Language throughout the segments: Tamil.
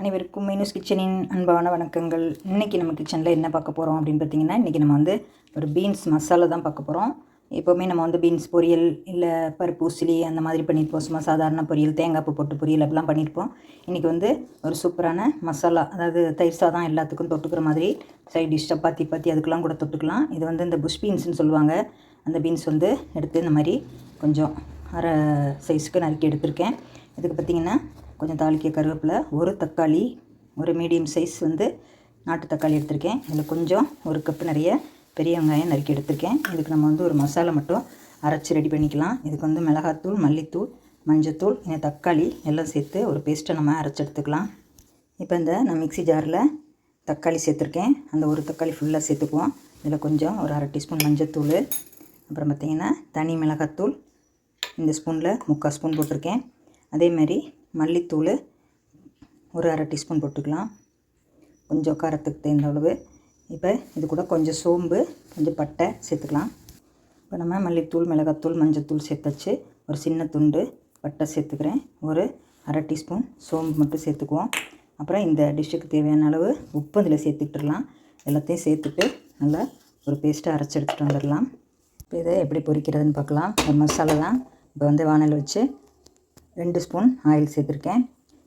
அனைவருக்கும் மீனூஸ் கிச்சனின் அன்பான வணக்கங்கள். இன்றைக்கி நம்ம கிச்சனில் என்ன பார்க்க போகிறோம் அப்படின்னு பார்த்தீங்கன்னா இன்றைக்கி நம்ம வந்து ஒரு பீன்ஸ் மசாலா தான் பார்க்க போகிறோம் எப்போவுமே நம்ம வந்து பீன்ஸ் பொரியல் இல்லை பருப்பு உசிலி அந்த மாதிரி பண்ணியிருப்போம். சும்மா சாதாரண பொரியல் தேங்காய் பூ போட்டு பொரியல் அப்படிலாம் பண்ணியிருப்போம். இன்றைக்கி வந்து ஒரு சூப்பரான மசாலா அதாவது தயிர் சாதம் எல்லாத்துக்கும் தொட்டுக்கிற மாதிரி சைட் டிஷ் சப்பாத்தி பாத்தி அதுக்கெலாம் கூட தொட்டுக்கலாம். இது வந்து இந்த புஷ் பீன்ஸ்னு சொல்லுவாங்க. அந்த பீன்ஸ் வந்து எடுத்து இந்த மாதிரி கொஞ்சம் அரை சைஸுக்கு நறுக்கி எடுத்திருக்கேன். இதுக்கு பார்த்திங்கன்னா கொஞ்சம் தாளிக்க கருவேப்பிலை ஒரு தக்காளி ஒரு மீடியம் சைஸ் வந்து நாட்டு தக்காளி எடுத்திருக்கேன். இதில் கொஞ்சம் ஒரு கப்பு நிறைய பெரிய வெங்காயம் நறுக்கி எடுத்திருக்கேன். இதுக்கு நம்ம வந்து ஒரு மசாலா மட்டும் அரைச்சி ரெடி பண்ணிக்கலாம். இதுக்கு வந்து மிளகாத்தூள் மல்லித்தூள் மஞ்சத்தூள் இந்த தக்காளி எல்லாம் சேர்த்து ஒரு பேஸ்ட்டை நம்ம அரைச்சி எடுத்துக்கலாம். இப்போ இந்த நான் மிக்ஸி ஜாரில் தக்காளி சேர்த்துருக்கேன். அந்த ஒரு தக்காளி ஃபுல்லாக சேர்த்துக்குவோம். இதில் கொஞ்சம் ஒரு அரை டீஸ்பூன் மஞ்சத்தூள் அப்புறம் பார்த்திங்கன்னா தனி மிளகாத்தூள் இந்த ஸ்பூனில் முக்கால் ஸ்பூன் போட்டிருக்கேன். அதேமாதிரி மல்லித்தூள் ஒரு அரை டீஸ்பூன் போட்டுக்கலாம். கொஞ்சம் காரத்துக்கு தேர்ந்த அளவு. இப்போ இது கூட கொஞ்சம் சோம்பு கொஞ்சம் பட்டை சேர்த்துக்கலாம். இப்போ நம்ம மல்லித்தூள் மிளகாத்தூள் மஞ்சத்தூள் சேர்த்தாச்சு. ஒரு சின்ன துண்டு பட்டை சேர்த்துக்கிறேன். ஒரு அரை டீஸ்பூன் சோம்பு மட்டும் சேர்த்துக்குவோம். அப்புறம் இந்த டிஷ்ஷுக்கு தேவையான அளவு உப்பு இதில் சேர்த்துக்கிட்டுலாம் எல்லாத்தையும் சேர்த்துட்டு நல்லா ஒரு பேஸ்ட்டாக அரைச்சி எடுத்துகிட்டு வந்துடலாம். இப்போ இதை எப்படி பொரிக்கிறதுன்னு பார்க்கலாம். ஒரு மசாலா தான். இப்போ வந்து வானல் வச்சு ரெண்டு ஸ்பூன் ஆயில் சேர்த்துருக்கேன்.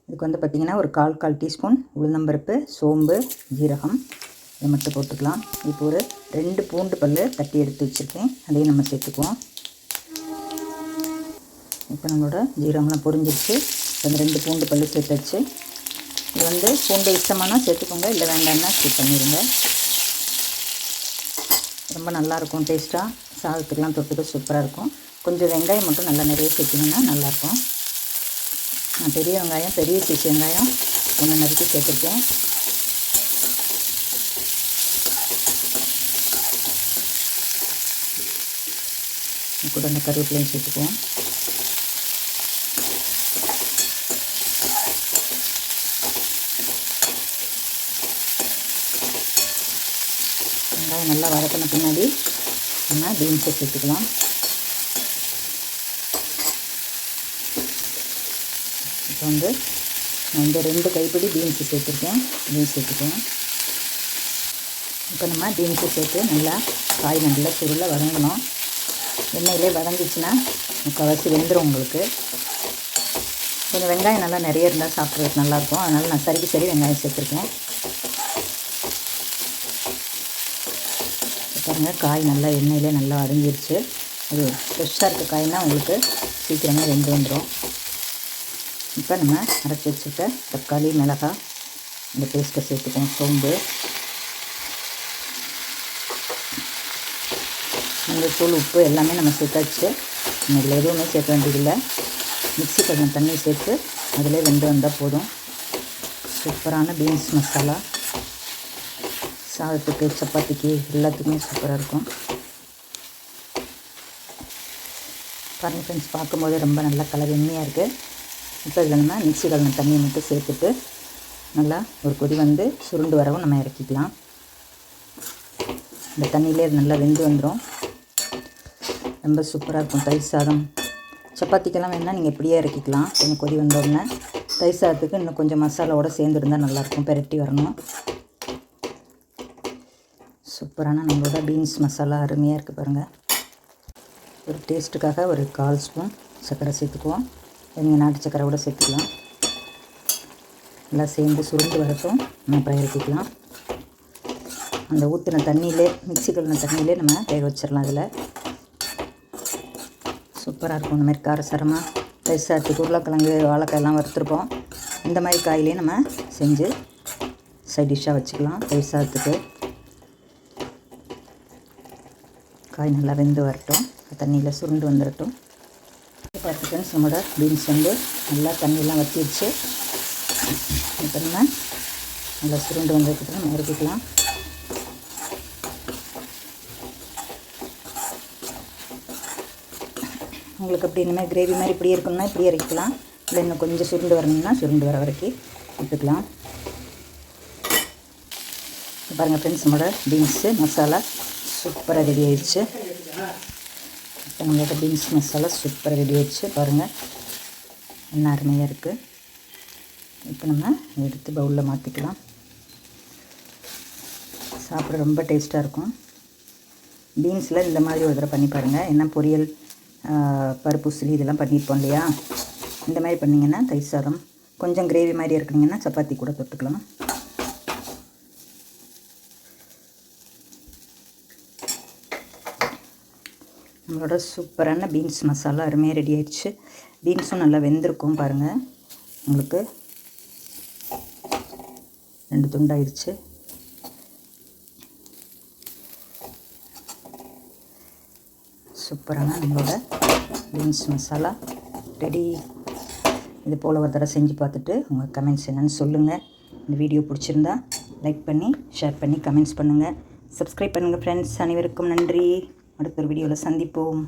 இதுக்கு வந்து பார்த்திங்கன்னா ஒரு கால் கால் டீஸ்பூன் உளுந்தம்பருப்பு சோம்பு ஜீரகம் இதை மட்டும் போட்டுக்கலாம். இப்போ ஒரு ரெண்டு பூண்டு பல் தட்டி எடுத்து வச்சுருக்கேன். அதையும் நம்ம சேர்த்துக்குவோம். இப்போ நம்மளோட ஜீரகம்லாம் பொரிஞ்சிருச்சு. அந்த ரெண்டு பூண்டு பல் சேர்த்தாச்சு. இது வந்து பூண்டு இஷ்டமானா சேர்த்துக்கோங்க இல்லை வேண்டாம்னா ஸ்கிப் பண்ணிடுங்க ரொம்ப நல்லாயிருக்கும் டேஸ்ட்டாக சாதத்துக்கெலாம் தொட்டுக்க சூப்பராக இருக்கும். கொஞ்சம் வெங்காயம் மட்டும் நல்லா நிறைய சேர்த்திங்கன்னா நல்லாயிருக்கும். நான் பெரிய வெங்காயம் பெரிய சைஸ் வெங்காயம் ஒன்று நறுக்கி சேர்த்துருக்கேன். கூட அந்த கருவேப்பிலையும் சேர்த்துக்குவோம். வெங்காயம் நல்லா வதக்கின பின்னாடி நம்ம பீன்ஸை சேர்த்துக்கலாம். இப்போ வந்து நான் இந்த ரெண்டு கைப்பிடி பீன்ஸு சேர்த்துருக்கேன். பீன்ஸ் சேர்த்துக்கேன் இப்போ நம்ம பீன்ஸு சேர்த்து நல்லா காய் நல்லா சுருளை வதங்கணும். எண்ணெயிலே வதங்கிச்சுன்னா முக்கால்வாசி வெந்துடும் உங்களுக்கு. கொஞ்சம் வெங்காயம் நல்லா நிறைய இருந்தால் சாப்பிட்றதுக்கு நல்லாயிருக்கும். அதனால் நான் சரிக்கு சரி வெங்காயம் சேர்த்துருக்கேன். பாருங்கள் காய் நல்லா எண்ணெயிலே நல்லா வதங்கிருச்சு. அது ஃப்ரெஷ்ஷாக இருக்க காய்னால் உங்களுக்கு சீக்கிரமாக வெந்து வந்துடும் இப்போ நம்ம அரைச்சி வச்சுக்க தக்காளி மிளகாய் இந்த பேஸ்ட்டை சேர்த்துக்குவோம் சோம்பு. தூள் உப்பு எல்லாமே நம்ம சேர்த்தாச்சு. இதில் எதுவுமே சேர்க்க வேண்டியதில்லை. மிக்ஸி கொஞ்சம் தண்ணி சேர்த்து அதிலே வெந்து வந்தால் போதும். சூப்பரான பீன்ஸ் மசாலா. சாதத்துக்கு சப்பாத்திக்கு எல்லாத்துக்குமே சூப்பராக இருக்கும். பாருங்கள் ஃப்ரெண்ட்ஸ் பார்க்கும்போது ரொம்ப நல்லா கலர் எண்ணியாக இருக்குது இப்போ இதில் நம்ம மிக்சி கலந்த தண்ணியை மட்டும் சேர்த்துட்டு நல்லா ஒரு கொதி வந்து சுருண்டு வரவும் நம்ம இறக்கிக்கலாம். இந்த தண்ணியிலே நல்லா வெந்து வந்துடும் ரொம்ப சூப்பராக இருக்கும் தயிர் சாதம். சப்பாத்திக்கெல்லாம் வேணால் நீங்கள் இப்படியே இறக்கிக்கலாம். கொஞ்சம் கொதி வந்தோடனே தயிர் சாதத்துக்கு இன்னும் கொஞ்சம் மசாலாவோடு சேர்ந்துருந்தால் நல்லாயிருக்கும். பெரட்டி வரணும். சூப்பரான நம்மளோட பீன்ஸ் மசாலா அருமையாக இருக்குது பாருங்கள் ஒரு டேஸ்ட்டுக்காக ஒரு கால் ஸ்பூன் சர்க்கரை சேர்த்துக்குவோம். நீங்கள் நாட்டு சக்கரை கூட சேர்த்துக்கலாம். நல்லா சேர்ந்து சுருண்டு வரட்டும். நம்ம அப்புறம் அந்த ஊற்றின தண்ணியிலே மிக்சி கழுவின தண்ணியிலே நம்ம வேக வச்சிடலாம் அதில் சூப்பராக இருக்கும். இந்த மாதிரி காரசாரமாக தயிர் சாதத்துக்கு உருளைக்கிழங்கு வாழைக்காயெல்லாம் வறுத்துருப்போம். இந்த மாதிரி காயிலையும் நம்ம செஞ்சு சைட் டிஷ்ஷாக வச்சுக்கலாம். தயிர் சாதத்துக்கு காய் நல்லா வெந்து வரட்டும். தண்ணியில் சுருண்டு வந்துடட்டும் பார்த்துக்கணும் நம்மளோட பீன்ஸ் வந்து நல்லா தண்ணியெல்லாம் வற்றிடுச்சு இப்போ நம்ம நல்லா சுருண்டு வந்ததுக்கு நம்ம இறக்கிக்கலாம் உங்களுக்கு அப்படி இனிமேல் கிரேவி மாதிரி இப்படி இருக்கணும்னா இப்படி இறக்கலாம் இல்லை இன்னும் கொஞ்சம் சுருண்டு வரணும்னா சுருண்டு வர வரைக்கும் விட்டுக்கலாம் பாருங்கள் ஃப்ரெண்ட்ஸ் நம்மளோட பீன்ஸு மசாலா சூப்பராக ரெடி ஆயிடுச்சு. நம்மளோட பீன்ஸ் மசாலா சூப்பராக ரெடி வச்சு பாருங்கள் என்ன அருமையாக இருக்குது இப்போ நம்ம எடுத்து பவுலில் மாற்றிக்கலாம் சாப்பிட ரொம்ப டேஸ்ட்டாக இருக்கும். பீன்ஸில் இந்த மாதிரி ஒரு தடவை பண்ணி பாருங்கள் என்ன பொரியல் பருப்பு சிலி இதெல்லாம் பண்ணியிருப்போம் இல்லையா? இந்த மாதிரி பண்ணிங்கன்னா தயிர் சாதம் கொஞ்சம் கிரேவி மாதிரி இருக்குனீங்கன்னா சப்பாத்தி கூட தொட்டுக்கலாம். நம்மளோட சூப்பரான பீன்ஸ் மசாலா அருமையாக ரெடி ஆயிடுச்சு. பீன்ஸும் நல்லா வெந்திருக்கும் பாருங்கள் உங்களுக்கு ரெண்டு துண்டாயிடுச்சு சூப்பரான நம்மளோட பீன்ஸ் மசாலா ரெடி இது போல் ஒரு தடவை செஞ்சு பார்த்துட்டு உங்கள் கமெண்ட்ஸ் என்னென்னு சொல்லுங்கள் இந்த வீடியோ பிடிச்சிருந்தா லைக் பண்ணி ஷேர் பண்ணி கமெண்ட்ஸ் பண்ணுங்கள் சப்ஸ்கிரைப் பண்ணுங்கள் ஃப்ரெண்ட்ஸ் அனைவருக்கும் நன்றி. அடுத்த ஒரு வீடியோவில் சந்திப்போம்.